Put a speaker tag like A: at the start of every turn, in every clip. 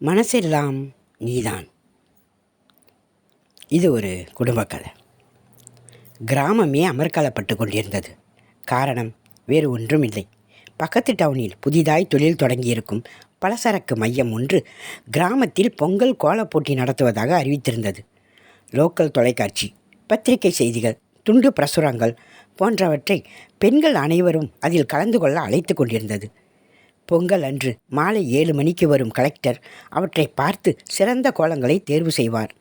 A: மனசெல்லாம் நீதான். இது ஒரு குடும்ப கதை. கிராமமே அமர்க்கலப்பட்டு கொண்டிருந்தது. காரணம் வேறு ஒன்றும் இல்லை பக்கத்து டவுனில் புதிதாய் தொழில் தொடங்கியிருக்கும் பலசரக்கு மையம் ஒன்று கிராமத்தில் பொங்கல் கோலப் போட்டி நடத்துவதாக அறிவித்திருந்தது. லோக்கல் தொலைக்காட்சி பத்திரிகை செய்திகள் துண்டு பிரசுரங்கள் போன்றவற்றை பெண்கள் அனைவரும் அதில் கலந்து கொள்ள அழைத்து கொண்டிருந்தது. பொங்கல் அன்று மாலை ஏழு மணிக்கு வரும் கலெக்டர் அவற்றை பார்த்து சிறந்த கோலங்களை தேர்வு செய்வார்.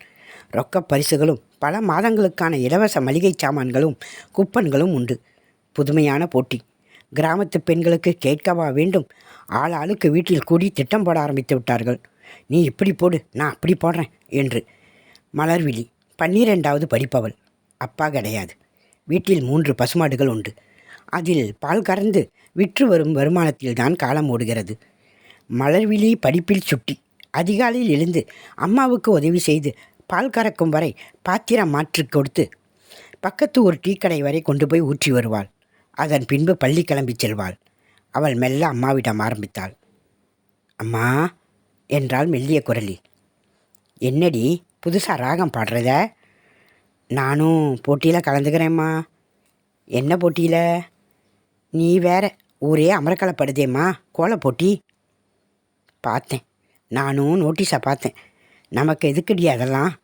A: ரொக்கப் பரிசுகளும் பல மாதங்களுக்கான இலவச மளிகை சாமான்களும் குப்பன்களும் உண்டு. புதுமையான போட்டி. கிராமத்து பெண்களுக்கு கேட்கவா வேண்டும். ஆள் ஆளுக்கு வீட்டில் கூடி திட்டம் போட ஆரம்பித்து விட்டார்கள். நீ இப்படி போடு நான் அப்படி போடுறேன் என்று. மலர்விழி பன்னிரெண்டாவது படிப்பவள். அப்பா கிடையாது. வீட்டில் மூன்று பசுமாடுகள் உண்டு. அதில் பால் கறந்து விற்று வரும் வருமானத்தில்தான் காலம் ஓடுகிறது. மலர்விழி படிப்பில் சுட்டி அதிகாலையில் எழுந்து அம்மாவுக்கு உதவி செய்து பால் கறக்கும் வரை பாத்திரம் மாற்றி கொடுத்து பக்கத்து ஒரு டீக்கடை வரை கொண்டு போய் ஊற்றி வருவாள். அதன் பின்பு பள்ளி கிளம்பி செல்வாள். அவள் மெல்ல அம்மாவிடம் ஆரம்பித்தாள். அம்மா என்றாள் மெல்லிய குரலில். என்னடி புதுசாக ராகம் பாடுறத? நானும் போட்டியில் கலந்துக்கிறேம்மா. என்ன போட்டியில்? நீ வேற ஊரே அமரக்கலப்படுதேம்மா. கோலை போட்டி. பார்த்தேன். நானும் நோட்டீஸை பார்த்தேன். நமக்கு எதுக்குடி அதெல்லாம்?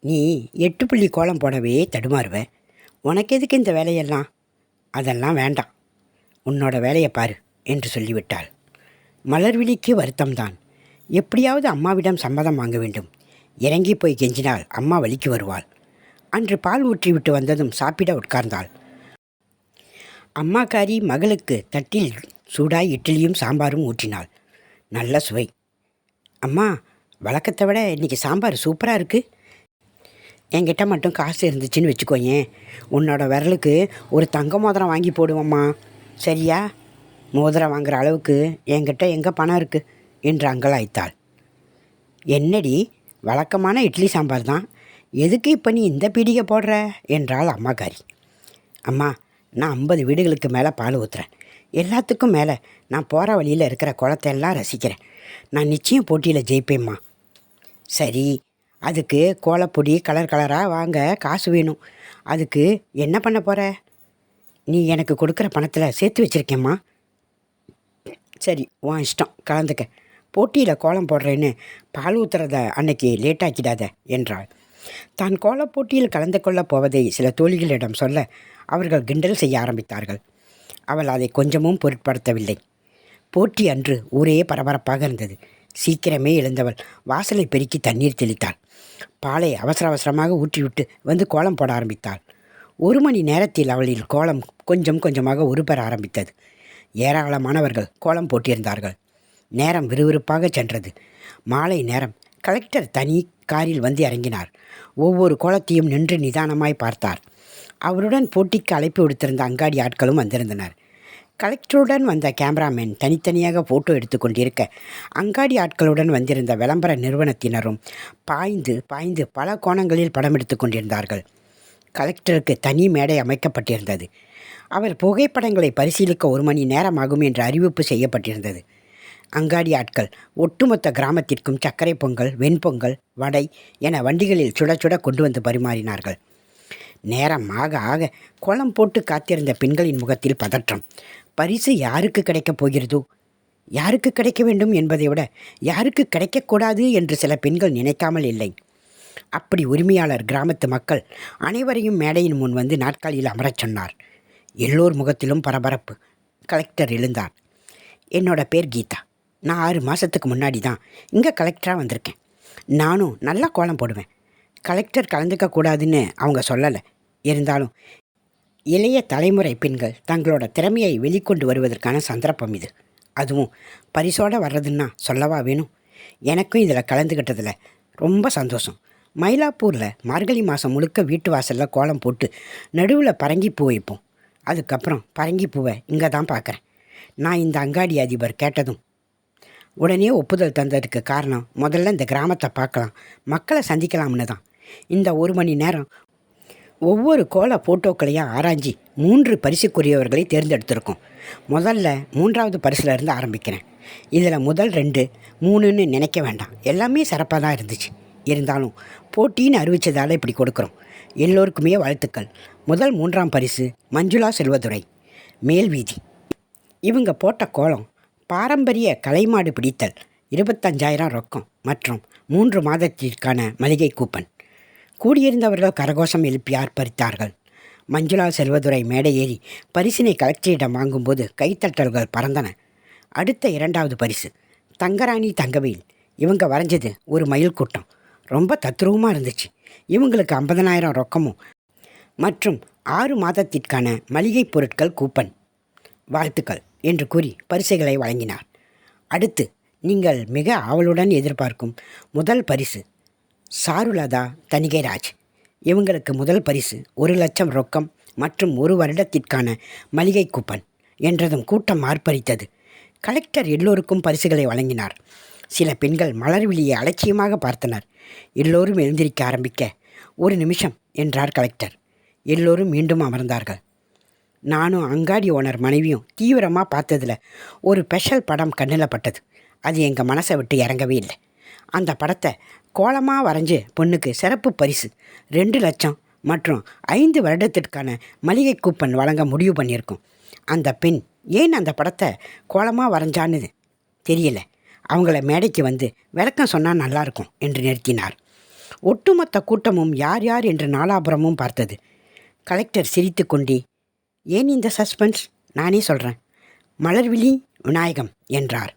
A: நீ எட்டு புள்ளி கோலம் போடவே தடுமாறுவ. உனக்கு எதுக்கு இந்த வேலையெல்லாம்? அதெல்லாம் வேண்டாம். உன்னோட வேலையை பாரு என்று சொல்லிவிட்டாள். மலர்விழிக்கு வருத்தம்தான். எப்படியாவது அம்மாவிடம் சம்மதம் வாங்க வேண்டும். இறங்கி போய் கெஞ்சினால் அம்மா வலிக்கு வருவாள். அன்று பால் ஊற்றிவிட்டு வந்ததும் சாப்பிட உட்கார்ந்தாள். அம்மாக்காரி மகளுக்கு தட்டில் சூடாய் இட்லியும் சாம்பாரும் ஊற்றினாள். நல்ல சுவை. அம்மா வழக்கத்தை விட இன்றைக்கி சாம்பார் சூப்பராக இருக்குது என்கிட்ட மட்டும் காசு இருந்துச்சுன்னு வச்சுக்கோயேன். உன்னோட விரலுக்கு ஒரு தங்க மோதிரம் வாங்கி போடுவோம்மா. சரியா? மோதிரம் வாங்குகிற அளவுக்கு என்கிட்ட எங்கே பணம் இருக்குது என்று அங்கலாய்த்தாள். என்னடி வழக்கமான இட்லி சாம்பார் தான். எதுக்கு இப்போ நீ இந்த பீடிகை போடுற? என்றாள் அம்மாக்காரி. அம்மா நான் ஐம்பது வீடுகளுக்கு மேலே பால் ஊற்றுறேன் எல்லாத்துக்கும் மேலே நான் போகிற வழியில் இருக்கிற குளத்தையெல்லாம் ரசிக்கிறேன். நான் நிச்சயம் போட்டியில் ஜெயிப்பேம்மா. சரி அதுக்கு கோலப்பொடி கலர் கலராக வாங்க காசு வேணும். அதுக்கு என்ன பண்ண போகிற? நீ எனக்கு கொடுக்குற பணத்தில் சேர்த்து வச்சுருக்கேம்மா. சரி உன் இஷ்டம் கலந்துக்க. போட்டியில் கோலம் போடுறேன்னு பால் ஊற்றுறத அன்னைக்கு லேட்டாக்கிடாத என்றாள். தான் கோலப் போட்டியில் கலந்து கொள்ளப் போவதை சில தோழிகளிடம் சொல்ல அவர்கள் கிண்டல் செய்ய ஆரம்பித்தார்கள். அவள் அதை கொஞ்சமும் பொருட்படுத்தவில்லை. போட்டி அன்று ஊரே பரபரப்பாக இருந்தது. சீக்கிரமே எழுந்தவள் வாசலை பெருக்கி தண்ணீர் தெளித்தாள். பாலை அவசர அவசரமாக ஊற்றிவிட்டு வந்து கோலம் போட ஆரம்பித்தாள். ஒரு மணி நேரத்தில் அவளில் கோலம் கொஞ்சம் கொஞ்சமாக உருப்பெற ஆரம்பித்தது. ஏராளமானவர்கள் கோலம் போட்டியிருந்தார்கள். நேரம் விறுவிறுப்பாக சென்றது. மாலை நேரம் கலெக்டர் தனி காரில் வந்து இறங்கினார். ஒவ்வொரு கோலத்தையும் நின்று நிதானமாய் பார்த்தார். அவருடன் போட்டிக்கு அழைப்பு விடுத்திருந்த அங்காடி ஆட்களும் வந்திருந்தனர். கலெக்டருடன் வந்த கேமராமேன் தனித்தனியாக ஃபோட்டோ எடுத்துக்கொண்டிருக்க அங்காடி ஆட்களுடன் வந்திருந்த விளம்பர நிறுவனத்தினரும் பாய்ந்து பாய்ந்து பல கோணங்களில் படம் எடுத்து கொண்டிருந்தார்கள். கலெக்டருக்கு தனி மேடை அமைக்கப்பட்டிருந்தது. அவர் புகைப்படங்களை பரிசீலிக்க ஒரு மணி நேரம் ஆகும் என்று அறிவிப்பு செய்யப்பட்டிருந்தது. அங்காடி ஆட்கள் ஒட்டுமொத்த கிராமத்திற்கும் சர்க்கரை பொங்கல் வெண்பொங்கல் வடை என வண்டிகளில் சுட சுட கொண்டு வந்து பரிமாறினார்கள். நேரம் ஆக ஆக கோலம் போட்டு காத்திருந்த பெண்களின் முகத்தில் பதற்றம். பரிசு யாருக்கு கிடைக்கப் போகிறதோ? யாருக்கு கிடைக்க வேண்டும் என்பதை விட யாருக்கு கிடைக்கக்கூடாது என்று சில பெண்கள் நினைக்காமல் இல்லை. அப்படி உரிமையாளர் கிராமத்து மக்கள் அனைவரையும் மேடையின் முன் வந்து நாற்காலியில் அமரச் சொன்னார். எல்லோர் முகத்திலும் பரபரப்பு. கலெக்டர் எழுந்தார். என்னோட பேர் கீதா. நான் ஆறு மாதத்துக்கு முன்னாடி தான் இங்கே கலெக்டராக வந்திருக்கேன். நானும் நல்லா கோலம் போடுவேன். கலெக்டர் கலந்துக்க கூடாதுன்னு அவங்க சொல்லலை. இருந்தாலும் இளைய தலைமுறை பெண்கள் தங்களோட திறமையை வெளிக்கொண்டு வருவதற்கான சந்தர்ப்பம் இது. அதுவும் பரிசோட வர்றதுன்னா சொல்லவா வேணும்? எனக்கும் இதில் கலந்துக்கிட்டதில் ரொம்ப சந்தோஷம். மயிலாப்பூரில் மார்கழி மாதம் முழுக்க வீட்டு வாசலில் கோலம் போட்டு நடுவில் பரங்கி பூ வைப்போம். அதுக்கப்புறம் பரங்கி பூவை இங்கே தான் பார்க்குறேன் நான் இந்த அங்காடி அதிபர் கேட்டதும் உடனே ஒப்புதல் தந்ததுக்கு காரணம் முதல்ல இந்த கிராமத்தை பார்க்கலாம். மக்களை சந்திக்கலாம்னு தான். இந்த ஒரு மணி நேரம் ஒவ்வொரு கோல ஃபோட்டோக்களையும் ஆராய்ஞ்சி மூன்று பரிசுக்குரியவர்களை தேர்ந்தெடுத்திருக்கோம். முதல்ல மூன்றாவது பரிசுல இருந்து ஆரம்பிக்கிறேன். இதில் முதல் ரெண்டு மூணுன்னு நினைக்க வேண்டாம். எல்லாமே சிறப்பாக தான் இருந்துச்சு. இருந்தாலும் போட்டின்னு அறிவித்ததால் இப்படி கொடுக்குறோம். எல்லோருக்குமே வாழ்த்துக்கள். முதல் மூன்றாம் பரிசு மஞ்சுளா செல்வதுரை. மேல்வீதி இவங்க போட்ட கோலம் பாரம்பரிய கலைமாடு பிடித்தல் இருபத்தஞ்சாயிரம் ரொக்கம் மற்றும் மூன்று மாதத்திற்கான மளிகை கூப்பன். கூடியிருந்தவர்கள் கரகோஷம் எழுப்பி ஆர்ப்பரித்தார்கள். மஞ்சுளா செல்வதுரை மேடை ஏறி பரிசினை கலெக்டரிடம் வாங்கும்போது கைத்தட்டல்கள் பறந்தன. அடுத்த இரண்டாவது பரிசு தங்கராணி தங்கவேல். இவங்க வரைஞ்சது ஒரு மயில் கூட்டம். ரொம்ப தத்ரூபமாக இருந்துச்சு. இவங்களுக்கு ஐம்பதனாயிரம் ரொக்கமும் மற்றும் ஆறு மாதத்திற்கான மளிகைப் பொருட்கள் கூப்பன். வாழ்த்துக்கள். என்று கூறி பரிசுகளை வழங்கினார். அடுத்து நீங்கள் மிக ஆவலுடன் எதிர்பார்க்கும் முதல் பரிசு சாருலதா தணிகைராஜ். இவங்களுக்கு முதல் பரிசு ஒரு லட்சம் ரொக்கம் மற்றும் ஒரு வருடத்திற்கான மளிகை கூப்பன் என்றதும் கூட்டம் ஆர்ப்பரித்தது கலெக்டர் எல்லோருக்கும் பரிசுகளை வழங்கினார். சில பெண்கள் மலர்விழியை அலட்சியமாக பார்த்தனர். எல்லோரும் எழுந்திருக்க ஆரம்பிக்க ஒரு நிமிஷம் என்றார் கலெக்டர். எல்லோரும் மீண்டும் அமர்ந்தார்கள். நானும் அங்காடி ஓனர் மனைவியும் தீவிரமாக பார்த்ததில் ஒரு ஸ்பெஷல் படம் கண்ணில் பட்டது. அது எங்கள் மனசை விட்டு இறங்கவே இல்லை. அந்த படத்தை கோலமாக வரைஞ்சு பொண்ணுக்கு சிறப்பு பரிசு ரெண்டு லட்சம் மற்றும் ஐந்து வருடத்திற்கான மளிகை கூப்பன் வழங்க முடிவு பண்ணியிருக்கோம். அந்த பெண் ஏன் அந்த படத்தை கோலமாக வரைஞ்சான்னு தெரியல. அவங்கள மேடைக்கு வந்து விளக்கம் சொன்னால் நல்லாயிருக்கும் என்று நிறுத்தினார் ஒட்டுமொத்த கூட்டமும் யார் யார் என்று நாலாபுரமும் பார்த்தது. கலெக்டர் சிரித்து கொண்டே ஏன் இந்த சஸ்பென்ஸ்? நானே சொல்கிறேன் மலர்விழி விநாயகம் என்றார்.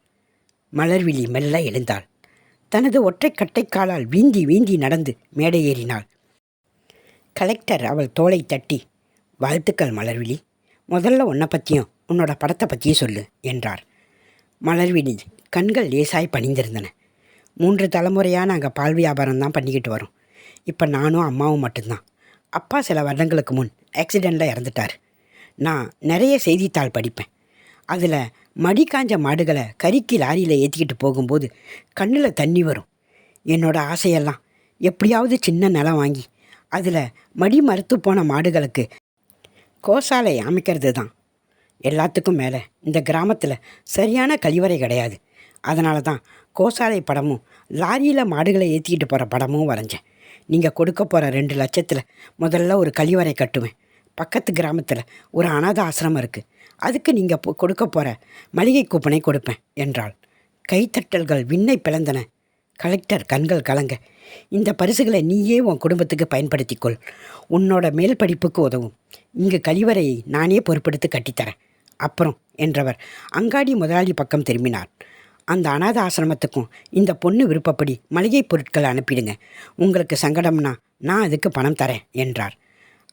A: மலர்விழி மெல்ல எழுந்தாள். தனது ஒற்றை கட்டைக்காலால் வீந்தி வீந்தி நடந்து மேடை ஏறினாள். கலெக்டர் அவள் தோளை தட்டி வாழ்த்துக்கள் மலர்விழி. முதல்ல உன்னை பற்றியும் உன்னோட படத்தை பற்றியும் சொல்லு என்றார். மலர்விழி கண்கள் லேசாய் பணிந்திருந்தன. மூன்று தலைமுறையாக நாங்கள் பால் வியாபாரம் தான் பண்ணிக்கிட்டு வரோம். இப்போ நானும் அம்மாவும் மட்டும்தான். அப்பா சில வருடங்களுக்கு முன் ஆக்சிடெண்ட்டில் இறந்துட்டார். நான் நிறைய செய்தித்தாள் படிப்பேன். அதில் மடி காஞ்ச மாடுகளை கறிக்கு லாரியில் ஏற்றிக்கிட்டு போகும்போது கண்ணில் தண்ணி வரும். என்னோட ஆசையெல்லாம் எப்படியாவது சின்ன நிலம் வாங்கி அதில் மடி மறுத்து போன மாடுகளுக்கு கோசாலை அமைக்கிறது தான். எல்லாத்துக்கும் மேலே இந்த கிராமத்தில் சரியான கழிவறை கிடையாது. அதனால தான் கோசாலை படமும் லாரியில் மாடுகளை ஏற்றிக்கிட்டு போகிற படமும் வரைஞ்சேன். நீங்கள் கொடுக்க போகிற ரெண்டு லட்சத்தில் முதல்ல ஒரு கழிவறை கட்டுவேன். பக்கத்து கிராமத்தில் ஒரு அனாத ஆசிரமம் இருக்குது அதுக்கு நீங்கள் கொடுக்க போகிற மளிகை கூப்பனை கொடுப்பேன் என்றாள். கைத்தட்டல்கள் விண்ணை பிளந்தன. கலெக்டர் கண்கள் கலங்க. இந்த பரிசுகளை நீயே உன் குடும்பத்துக்கு பயன்படுத்திக்கொள். உன்னோட மேல் படிப்புக்கு உதவும். இங்கு கழிவறையை நானே பொறுப்பெடுத்து கட்டித்தரேன் அப்புறம் என்றவர் அங்காடி முதலாளி பக்கம் திரும்பினார். அந்த அனாத ஆசிரமத்துக்கும் இந்த பொண்ணு விருப்பப்படி மளிகை பொருட்களை அனுப்பிடுங்க. உங்களுக்கு சங்கடம்னா நான் அதுக்கு பணம் தரேன் என்றார்.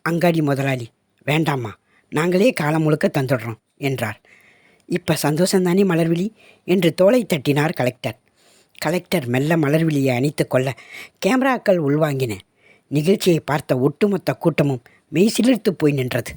A: அங்காடி முதலாளி வேண்டாம்மா நாங்களே காலம் முழுக்க தந்துடுறோம் என்றார் இப்போ சந்தோஷந்தானே மலர்விழி? என்று தோலை தட்டினார் கலெக்டர். கலெக்டர் மெல்ல மலர்விழியை அணைத்து கொள்ள கேமராக்கள் உள்வாங்கின. நிகழ்ச்சியை பார்த்த ஒட்டுமொத்த கூட்டமும் மெய் சிலிர்த்து போய் நின்றது.